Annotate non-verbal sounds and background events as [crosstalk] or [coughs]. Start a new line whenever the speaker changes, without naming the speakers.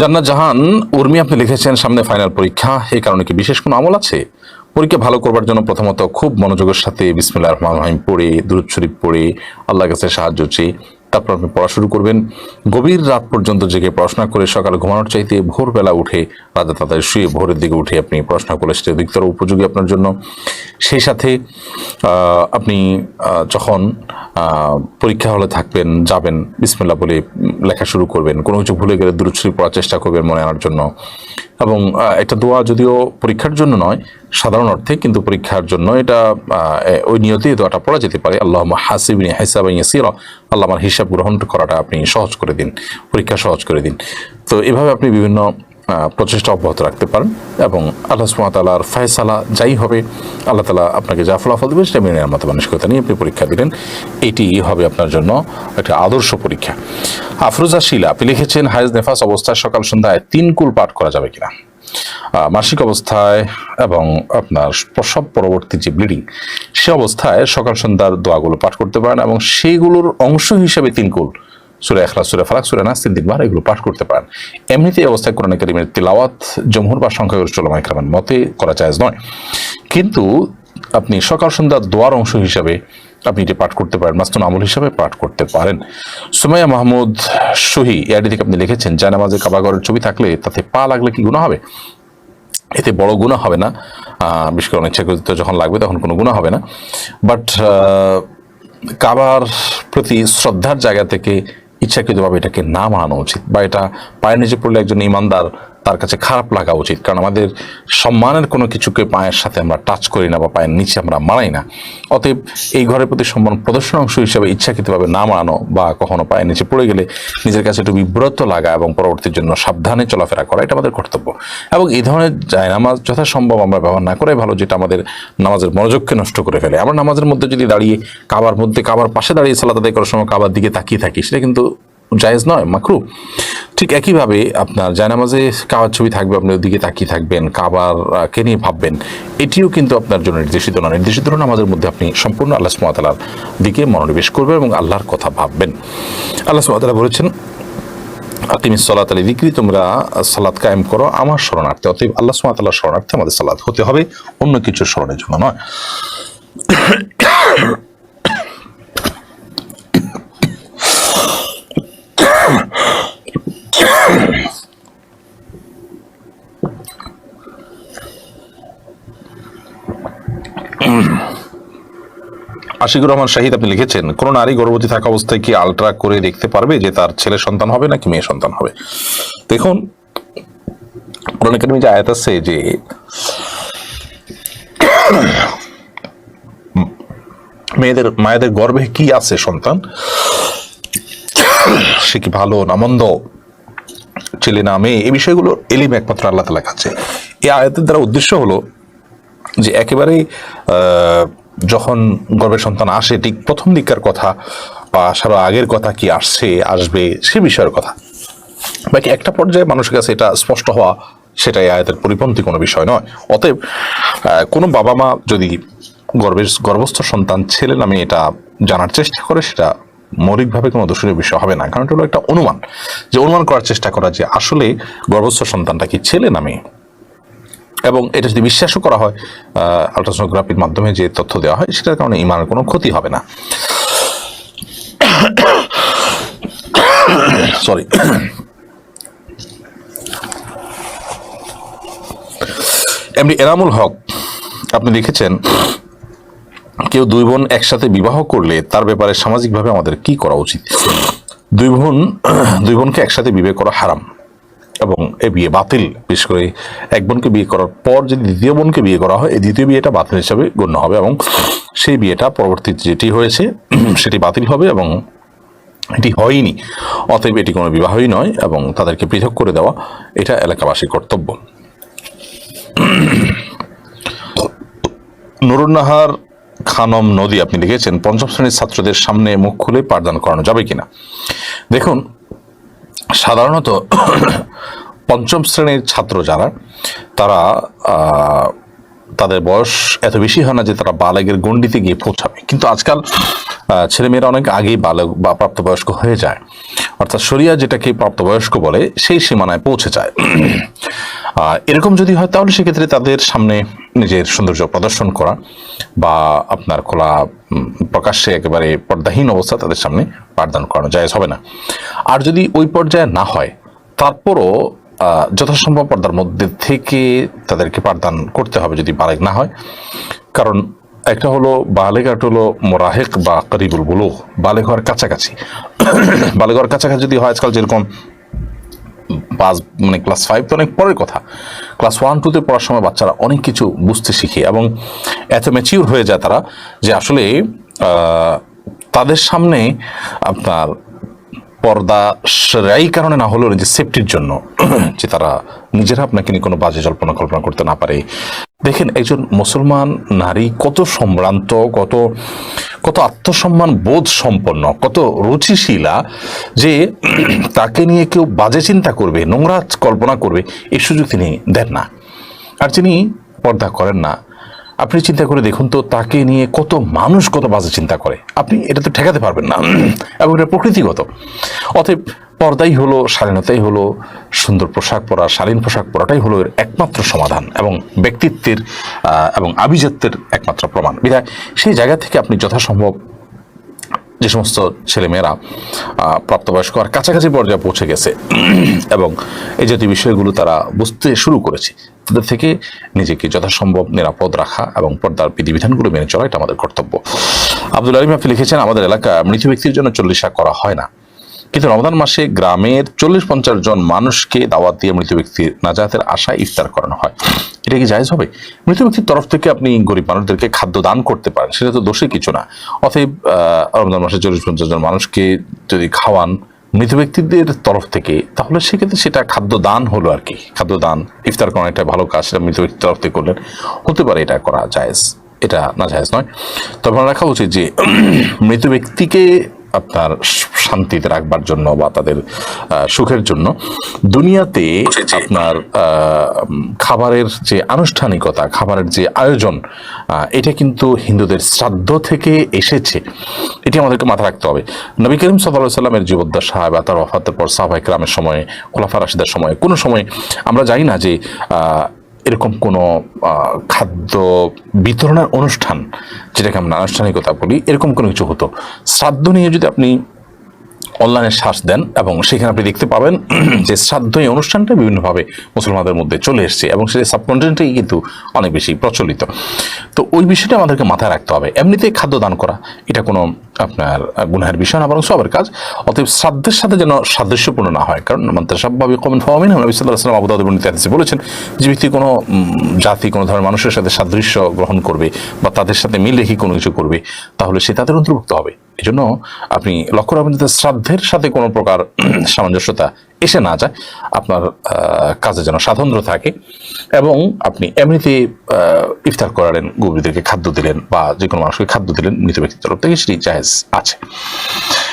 জান্নাত জাহান, উর্মি আপনি লিখেছেন, সামনে ফাইনাল পরীক্ষা। এই কারণে কি বিশেষ কোনো আমল আছে? পরীক্ষা ভালো করবার জন্য প্রথমত খুব মনোযোগের সাথে বিসমিল্লা রহমান রহিম পড়ে, দুরুদ শরীফ পড়ে আল্লাহ কাছে সাহায্য চেয়ে তারপর আপনি পড়া শুরু করবেন। গভীর রাত পর্যন্ত জেগে পড়াশোনা করে সকাল ঘুমানোর চাইতে ভোরবেলা উঠে রাতে তাদের শুয়ে ভোরের দিকে উঠে আপনি পড়াশোনা করলে সেটা অধিকতর উপযোগী আপনার জন্য। সেই সাথে আপনি যখন পরীক্ষা হলে থাকবেন, যাবেন বিসমিল্লা বলে লেখা শুরু করবেন, কোনো কিছু ভুলে গেলে দূরচ্ছরি পড়ার চেষ্টা করবেন মনে আনার জন্য। এবং এটা একটা দোয়া যদিও পরীক্ষার জন্য নয়, সাধারণ অর্থে কিন্তু পরীক্ষার জন্য এটা ওই নিয়তেই দোয়াটা পড়া যেতে পারে। আল্লাহ হাসিবিনী হাসাব ইয়াসির। আল্লাহ আমার হিসাব গ্রহণ করাটা আপনি সহজ করে দিন, পরীক্ষা সহজ করে দিন। তো এভাবে আপনি বিভিন্ন প্রচেষ্টা অব্যাহত রাখতে পারেন এবং আল্লাহ সুমাতালার ফায়সালা যাই হবে, আল্লাহ তালা আপনাকে যা ফলাফল দেবেন সেটা মেনে মতো মানসিকতা নিয়ে আপনি পরীক্ষা দিলেন। এটি হবে আপনার জন্য একটা আদর্শ পরীক্ষা। আফরোজা শিলা, আপনি লিখেছেন হায়েজ নেফাস অবস্থায় সকাল সন্ধ্যায় তিন কুল পাঠ করা যাবে কিনা? মাসিক অবস্থায় এবং আপনার প্রসব পরবর্তী যে ব্লিডিং সে অবস্থায় সকাল সন্ধ্যার দোয়াগুলো পাঠ করতে পারেন এবং সেইগুলোর অংশ হিসেবে তিনকুল সুরে এখলাস সুরে ফালাক, সুরে নাস তিন দিনবার এগুলো পাঠ করতে পারেন। এমনিতে অবস্থায় কোরআন কারিমের তিলাওয়াত জমহুর বা সংখ্যাগরিষ্ঠ ওলামা ইকরামের মতে করা চায় নয়। কিন্তু আপনি সকাল সন্ধ্যা দোয়ার অংশ হিসাবে আপনি এটি পাঠ করতে পারেন, মাস্তুন আমল হিসাবে পাঠ করতে পারেন। সুমাইয়া মাহমুদ সহি এআডি থেকে আপনি লিখেছেন জায়নামাজে কাবাগরের ছবি থাকলে তাতে পা লাগলে কি গুণা হবে? এতে বড় গুণা হবে না। বিশেষ করে অনিচ্ছাকৃত যখন লাগবে তখন কোনো গুণা হবে না। বাট কাবার প্রতি শ্রদ্ধার জায়গা থেকে ইচ্ছাকৃতভাবে এটাকে না মানানো উচিত বা এটা পায়ের নিচে পড়লে একজন ইমানদার তার কাছে খারাপ লাগা উচিত। কারণ আমাদের সম্মানের কোনো কিছুকে পায়ের সাথে আমরা টাচ করি না বা পায়ের নিচে আমরা মানাই না। অতএব এই ঘরের প্রতি সম্মান প্রদর্শন অংশ হিসেবে ইচ্ছাকৃতভাবে না মানানো বা কখনো পায়ের নিচে পড়ে গেলে নিজের কাছে একটু বিব্রত লাগা এবং পরবর্তীর জন্য সাবধানে চলাফেরা করা, এটা আমাদের কর্তব্য। এবং এই ধরনের জায়নামাজ যথাসম্ভব আমরা ব্যবহার না করাই ভালো, যেটা আমাদের নামাজের মনোযোগকে নষ্ট করে ফেলে। আমরা নামাজের মধ্যে যদি দাঁড়িয়ে কাবার মধ্যে, কাবার পাশে দাঁড়িয়ে সালাত আদায় করার সময় কাবার দিকে তাকিয়ে থাকি, সেটা কিন্তু জায়েজ নয় মাকরু ঠিক একইভাবে আপনার জায়নামাজে কাবার ছবি থাকবে, আপনি ওদিকে তাকিয়ে থাকবেন, কাবার কে নিয়ে ভাববেন, এটিও কিন্তু আপনার জন্য নির্দেশিত না নির্দেশিত নামাজের মধ্যে আপনি সম্পূর্ণ আল্লাহ সুমাতালার দিকে মনোনিবেশ করবেন এবং আল্লাহর কথা ভাববেন। আল্লাহ সুমাতালা বলেছেন আকিমি সলাত আলী বিক্রি তোমরা সালাদ কায়েম করো আমার শরণার্থে। অতএব আল্লাহ সুমাতাল্লাহ শরণার্থে আমাদের সালাদ হতে হবে, অন্য কিছু স্মরণের জন্য নয়। আশিকুর রহমান শাহিদ আপনি লিখেছেন কোন নারী গর্ভবতী থাকা অবস্থায় কি আলট্রা করে দেখতে পারবে যে তার ছেলে সন্তান হবে নাকি মেয়ে সন্তান হবে? দেখুন কোরআন যে আয়াত আছে যে মেয়েদের মায়েদের গর্ভে কি আছে সন্তান? সে কি ভালো না মন্দ? ছেলে না মেয়ে? এই বিষয়গুলো এলিম একমাত্র আল্লাহ তালা কাছে। এই আয়াতের দ্বারা উদ্দেশ্য হলো যে একেবারেই আহ, যখন গর্ভের সন্তান আসে, ঠিক প্রথম দিককার কথা বা আসার আগের কথা কি আসছে, আসবে, সে বিষয়ের কথা। বাকি একটা পর্যায়ে মানুষের কাছে এটা স্পষ্ট হওয়া সেটাই আয়াতের পরিপন্থী কোনো বিষয় নয়। অতএব কোনো বাবা মা যদি গর্ভের গর্ভস্থ সন্তান ছেলে নামে এটা জানার চেষ্টা করে, সেটা মৌলিকভাবে কোনো দোষের বিষয় হবে না। কারণ এটা হলো একটা অনুমান। যে অনুমান করার চেষ্টা করা যে আসলে গর্ভস্থ সন্তানটা কি ছেলে না মেয়ে এবং এটা যদি বিশ্বাসও করা হয় আলট্রাসোনোগ্রাফির মাধ্যমে যে তথ্য দেওয়া হয়, সেটার কারণে ইমানের কোনো ক্ষতি হবে না। সরি এমনি এনামুল হক, আপনি লিখেছেন, কেউ দুই বোন একসাথে বিবাহ করলে তার ব্যাপারে সামাজিকভাবে আমাদের কি করা উচিত? দুই বোন, দুই বোনকে একসাথে বিয়ে করা হারাম। এবং এ বিয়ে বাতিল। বিশেষ করে এক বোনকে বিয়ে করার পর যদি দ্বিতীয় বোনকে বিয়ে করা হয়, এই দ্বিতীয় বিয়েটা বাতিল হিসাবে গণ্য হবে এবং সেই বিয়েটা পরবর্তীতে যেটি হয়েছে, [clears throat] সেটি বাতিল হবে এবং এটি হয়নি। অতএব এটি কোনো বিবাহই নয় এবং তাদেরকে পৃথক করে দেওয়া এটা এলাকাবাসীর কর্তব্য। [clears throat] নুরুন্নাহার খানম নদী আপনি লিখেছেন, পঞ্চম শ্রেণির ছাত্রদের সামনে মুখ খুলে পাঠদান করানো যাবে কিনা? দেখুন সাধারণত পঞ্চম শ্রেণির ছাত্র যারা, তারা তাদের বয়স এত বেশি হয় না যে তারা বালেগের গণ্ডিতে গিয়ে পৌঁছাবে। কিন্তু আজকাল ছেলেমেয়েরা অনেক আগেই বালক বা প্রাপ্তবয়স্ক হয়ে যায়। অর্থাৎ শরিয়া যেটাকে প্রাপ্তবয়স্ক বলে, সেই সীমানায় পৌঁছে যায়। এরকম যদি হয়, তাহলে সেক্ষেত্রে তাদের সামনে নিজের সৌন্দর্য প্রদর্শন করা বা আপনার খোলা প্রকাশ্যে একেবারে পর্দাহীন অবস্থা তাদের সামনে পাঠদান করানো যায়, হবে না। আর যদি ওই পর্যায়ে না হয়, তারপরও যথাসম্ভব পর্দার মধ্যে থেকে তাদেরকে পাঠদান করতে হবে যদি বালেক না হয়। কারণ একটা হলো বালেক আর হলো মোরাহেক বা করিবুল বুলুগ। বালেক হওয়ার কাছাকাছি। [coughs] বালেক হওয়ার কাছাকাছি যদি হয় আজকাল যেরকম পাঁচ মানে ক্লাস ফাইভ তো অনেক পরের কথা। ক্লাস ওয়ান টুতে পড়ার সময় বাচ্চারা অনেক কিছু বুঝতে শিখে এবং এত ম্যাচিউর হয়ে যায় তারা যে আসলে তাদের সামনে আপনার পর্দা এই কারণে না হলেও যে সেফটির জন্য যে তারা নিজেরা আপনাকে নিয়ে কোনো বাজে জল্পনা কল্পনা করতে না পারে। দেখেন, একজন মুসলমান নারী কত সম্ভ্রান্ত, কত কত আত্মসম্মান বোধ সম্পন্ন, কত রুচিশীলা যে তাকে নিয়ে কেউ বাজে চিন্তা করবে, নোংরা কল্পনা করবে এই সুযোগ তিনি দেন না। আর যিনি পর্দা করেন না আপনি চিন্তা করে দেখুন তো, তাকে নিয়ে কত মানুষ কত বাজে চিন্তা করে। আপনি এটা তো ঠেকাতে পারবেন না। এবং এটা প্রকৃতিগত। অতএব পর্দাই হলো, শালীনতাই হলো, সুন্দর পোশাক পরা, শালীন পোশাক পরাটাই হলো এর একমাত্র সমাধান এবং ব্যক্তিত্বের এবং আভিজাত্যের একমাত্র প্রমাণ। বিধায় সেই জায়গা থেকে আপনি যথাসম্ভব যে সমস্ত ছেলেমেয়েরা প্রাপ্তবয়স্ক আর কাছাকাছি পর্যায়ে পৌঁছে গেছে। এবং এই জাতীয় বিষয়গুলো তারা বুঝতে শুরু করেছে। তাদের থেকে নিজেকে যথাসম্ভব নিরাপদ রাখা এবং পর্দার বিধিবিধানগুলো মেনে চলা, এটা আমাদের কর্তব্য। আব্দুল আলিম আপনি লিখেছেন, আমাদের এলাকা মৃত ব্যক্তির জন্য চল্লিশা করা হয় না। কিন্তু রমজান মাসে গ্রামের চল্লিশ পঞ্চাশ জন মানুষকে দাওয়াত দিয়ে মৃত ব্যক্তির নাজাতের আশায় ইফতার করানো হয়। এটা কি জায়জ হবে? মৃত ব্যক্তির তরফ থেকে আপনি গরিব মানুষদেরকে খাদ্য দান করতে পারেন, সেটা তো দোষে কিছু না। অতএব রমজান মাসে চল্লিশ পঞ্চাশ জন মানুষকে যদি খাওয়ান মৃত ব্যক্তিদের তরফ থেকে, তাহলে সেক্ষেত্রে সেটা খাদ্য দান হলো আর কি। খাদ্য দান ইফতার করা একটা ভালো কাজ সেটা মৃত ব্যক্তির তরফ থেকে করলেন হতে পারে এটা করা জায়েজ। এটা না জায়েজ নয়। তবে রাখা উচিত যে [clears throat] মৃত ব্যক্তিকে আপনার শান্তিতে রাখবার জন্য বা তাদের সুখের জন্য। দুনিয়াতে আপনার খাবারের যে আনুষ্ঠানিকতা খাবারের যে আয়োজন এটা কিন্তু হিন্দুদের শ্রাদ্ধ থেকে এসেছে। এটি আমাদেরকে মাথায় রাখতে হবে। নবী করিম সাল্লাহ সাল্লামের জীবদ্দশা বা তার অফাতের পর সাহাবাই গ্রামের সময় খোলাফা রাশিদার সময় কোনো সময় আমরা জানি না যে এরকম কোনো খাদ্য বিতরণের অনুষ্ঠান যেটাকে আমরা আনুষ্ঠানিকতা বলি এরকম কোনো কিছু হতো। শ্রাদ্ধ নিয়ে যদি আপনি অনলাইনে শ্বাস দেন এবং সেখানে আপনি দেখতে পাবেন [clears throat] যে শ্রাদ্ধ এই অনুষ্ঠানটা বিভিন্নভাবে মুসলমানদের মধ্যে চলে এসেছে এবং সেটা সাবকন্টিনেন্টেই কিন্তু অনেক বেশি প্রচলিত। তো ওই বিষয়টা আমাদেরকে মাথায় রাখতে হবে। এমনিতে খাদ্য দান করা, এটা কোনো আপনার গুনহের বিষয় না, বরং সবের কাজ। অতএব শ্রাদ্ধের সাথে যেন সাদৃশ্যপূর্ণ না হয়। কারণ মন্ত্রসাবভাবে কমন ফাহমিন নবী সাল্লাহ সাল্লাম আবু দাউদ ইবনে তিরমিজি বলেছেন যে ব্যক্তি কোনো জাতি, কোনো ধরনের মানুষের সাথে সাদৃশ্য গ্রহণ করবে বা তাদের সাথে মিল রেখে কোনো কিছু করবে, তাহলে সে তাদের অন্তর্ভুক্ত হবে। এই জন্য আপনি লক্ষ্য রাখবেন যাতে শ্রাদ্ধের সাথে কোনো প্রকার [clears throat] সামঞ্জস্যতা এসে না যায়, আপনার কাজে যেন স্বাতন্ত্র থাকে এবং আপনি এমনিতে ইফতার করালেন গভীরদেরকে খাদ্য দিলেন বা যে কোনো মানুষকে খাদ্য দিলেন মৃত ব্যক্তির তরফ থেকে সেটি জাহেজ আছে।